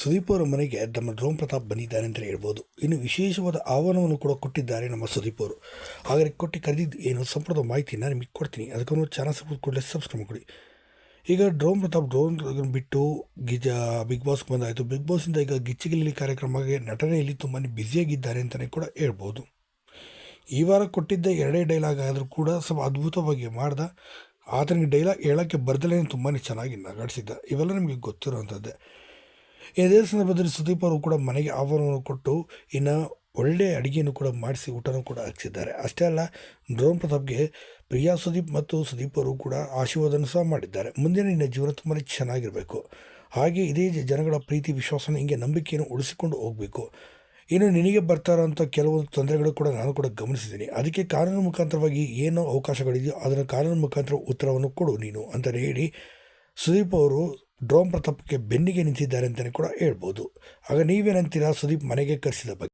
ಸುದೀಪ್ ಅವರ ಮನೆಗೆ ನಮ್ಮ ಡ್ರೋಮ್ ಪ್ರತಾಪ್ ಬಂದಿದ್ದಾರೆ ಅಂತಲೇ ಹೇಳ್ಬೋದು. ಇನ್ನು ವಿಶೇಷವಾದ ಆಹ್ವಾನವನ್ನು ಕೂಡ ಕೊಟ್ಟಿದ್ದಾರೆ ನಮ್ಮ ಸುದೀಪ್ ಅವರು. ಹಾಗಾದರೆ ಕೊಟ್ಟು ಕರೆದಿದ್ದು ಏನು? ಸಂಪೂರ್ಣ ಮಾಹಿತಿ ನಾನು ನಿಮಗೆ ಕೊಡ್ತೀನಿ. ಅದಕ್ಕೊಂದು ಚಾನಲ್ ಸಬ್ಸ್ಕ್ರೈಬ್ ಕೂಡಲೇ ಸಬ್ಸ್ಕ್ರೈಬ್ ಕೊಡಿ ಈಗ ಡ್ರೋನ್ ಪ್ರತಾಪ್ ಡ್ರೋನ್ ಬಿಟ್ಟು ಗಿಜ, ಬಿಗ್ ಬಾಸ್ಗೆ ಬಂದಾಯಿತು. ಬಿಗ್ ಬಾಸಿಂದ ಈಗ ಗಿಚ್ಚಿಗಿಲಿ ಕಾರ್ಯಕ್ರಮಕ್ಕೆ ನಟನೆಯಲ್ಲಿ ತುಂಬಾ ಬ್ಯುಸಿಯಾಗಿದ್ದಾರೆ ಅಂತಲೇ ಕೂಡ ಹೇಳ್ಬೋದು. ಈ ವಾರ ಕೊಟ್ಟಿದ್ದ ಎರಡೇ ಡೈಲಾಗ್ ಆದರೂ ಕೂಡ ಸ್ವಲ್ಪ ಅದ್ಭುತವಾಗಿ ಮಾಡ್ದ. ಆತನಿಗೆ ಡೈಲಾಗ್ ಹೇಳೋಕ್ಕೆ ಬರ್ದಲೇ ತುಂಬಾ ಚೆನ್ನಾಗಿ ನಗಾಡಿಸಿದ್ದ. ಇವೆಲ್ಲ ನಿಮಗೆ ಗೊತ್ತಿರುವಂಥದ್ದೇ ಇದೇ ಸಂದರ್ಭದಲ್ಲಿ ಸುದೀಪ್ ಅವರು ಕೂಡ ಮನೆಗೆ ಆಹ್ವಾನವನ್ನು ಕೊಟ್ಟು ಇನ್ನು ಒಳ್ಳೆಯ ಅಡುಗೆಯನ್ನು ಕೂಡ ಮಾಡಿಸಿ ಊಟನೂ ಕೂಡ ಹಾಕ್ಸಿದ್ದಾರೆ. ಅಷ್ಟೇ ಅಲ್ಲ, ಡ್ರೋನ್ ಪ್ರತಾಪ್ಗೆ ಪ್ರಿಯಾ ಸುದೀಪ್ ಮತ್ತು ಸುದೀಪ್ ಅವರು ಕೂಡ ಆಶೀರ್ವಾದನ ಸಹ ಮಾಡಿದ್ದಾರೆ. ಮುಂದಿನ ನಿನ್ನ ಜೀವನ ತುಂಬಾ ಚೆನ್ನಾಗಿರಬೇಕು. ಹಾಗೆ ಇದೇ ಜನಗಳ ಪ್ರೀತಿ, ವಿಶ್ವಾಸನ ಹಿಂಗೆ ನಂಬಿಕೆಯನ್ನು ಉಳಿಸಿಕೊಂಡು ಹೋಗಬೇಕು. ಇನ್ನು ನಿನಗೆ ಬರ್ತಾ ಇರೋಂಥ ಕೆಲವೊಂದು ತೊಂದರೆಗಳು ಕೂಡ ನಾನು ಕೂಡ ಗಮನಿಸಿದ್ದೀನಿ. ಅದಕ್ಕೆ ಕಾನೂನು ಮುಖಾಂತರವಾಗಿ ಏನು ಅವಕಾಶಗಳಿದೆಯೋ ಅದರ ಕಾನೂನು ಮುಖಾಂತರ ಉತ್ತರವನ್ನು ಕೊಡು ನೀನು ಅಂತಲೇ ಹೇಳಿ ಸುದೀಪ್ ಅವರು ಡ್ರೋನ್ ಪ್ರತಾಪಕ್ಕೆ ಬೆನ್ನಿಗೆ ನಿಂತಿದ್ದಾರೆ ಅಂತಲೇ ಕೂಡ ಹೇಳ್ಬೋದು. ಆಗ ನೀವೇನಂತೀರಾ ಸುದೀಪ್ ಮನೆಗೆ ಕರೆಸಿದ ಬಗ್ಗೆ?